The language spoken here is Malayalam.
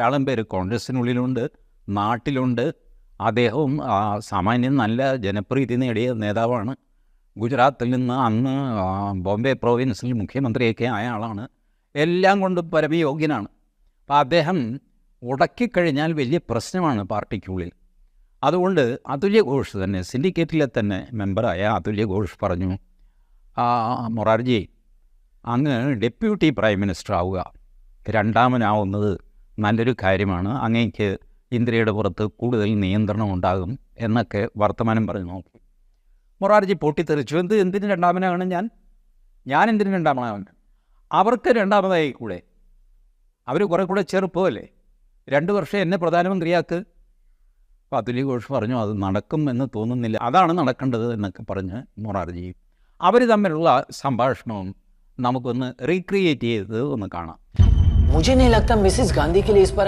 ധാരാളം പേര് കോൺഗ്രസിനുള്ളിലുണ്ട് നാട്ടിലുണ്ട്. അദ്ദേഹവും സാമാന്യം നല്ല ജനപ്രീതി നേടിയ നേതാവാണ്. ഗുജറാത്തിൽ നിന്ന് അന്ന് ബോംബെ പ്രോവിൻസിൽ മുഖ്യമന്ത്രിയൊക്കെ ആയ ആളാണ്. എല്ലാം കൊണ്ടും പരമയോഗ്യനാണ്. അപ്പോൾ അദ്ദേഹം ഉടക്കിക്കഴിഞ്ഞാൽ വലിയ പ്രശ്നമാണ് പാർട്ടിക്കുള്ളിൽ. അതുകൊണ്ട് അതുല്യ ഘോഷ് തന്നെ സിൻഡിക്കേറ്റിലെ തന്നെ മെമ്പറായ അതുല്യ ഘോഷ് പറഞ്ഞു മൊറാർജി അങ്ങ് ഡെപ്യൂട്ടി പ്രൈം മിനിസ്റ്റർ ആവുക. രണ്ടാമനാവുന്നത് നല്ലൊരു കാര്യമാണ്. അങ്ങേക്ക് ഇന്ത്യയുടെ പുറത്ത് കൂടുതൽ നിയന്ത്രണം ഉണ്ടാകും എന്നൊക്കെ വർത്തമാനം പറഞ്ഞു നോക്കി മൊറാർജി പൊട്ടിത്തെറിച്ചു. എന്ത് എന്തിന് രണ്ടാമനാണ് ഞാൻ? ഞാൻ എന്തിന് രണ്ടാമനാണ്? അവർക്ക് രണ്ടാമതായി കൂടെ. അവർ കുറേ കൂടെ ചെറുപ്പമല്ലേ? രണ്ട് വർഷം എന്നെ പ്രധാനമന്ത്രിയാക്ക്. അതുല്യ ഘോഷ് പറഞ്ഞു അത് നടക്കും എന്ന് തോന്നുന്നില്ല. അതാണ് നടക്കേണ്ടത് എന്നൊക്കെ പറഞ്ഞ് മൊറാർജി. അവർ തമ്മിലുള്ള സംഭാഷണവും നമുക്കൊന്ന് റീക്രിയേറ്റ് ചെയ്തത് ഒന്ന് കാണാം. मुझे नहीं लगता मिसेस गांधी के लिए इस पर